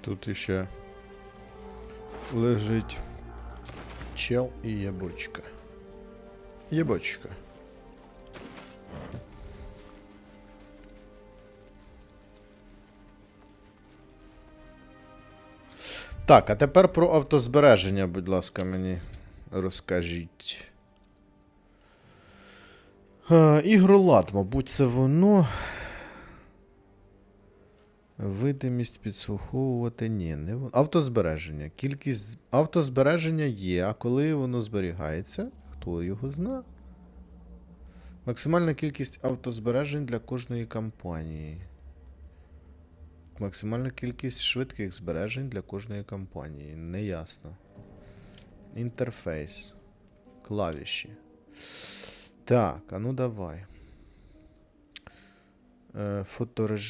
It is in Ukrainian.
Тут іще лежить чел і ябочка. Ябочка. Так, а тепер про автозбереження, будь ласка, мені розкажіть. Е, Ігролад, мабуть, це воно. Видимість підслуховувати. Ні, не воно. Автозбереження. Кількість автозбереження є, а коли воно зберігається, хто його зна? Максимальна кількість автозбережень для кожної кампанії. Максимальна кількість швидких збережень для кожної кампанії. Неясно. Інтерфейс. Клавіші. Так, а ну давай. Е, фоторежим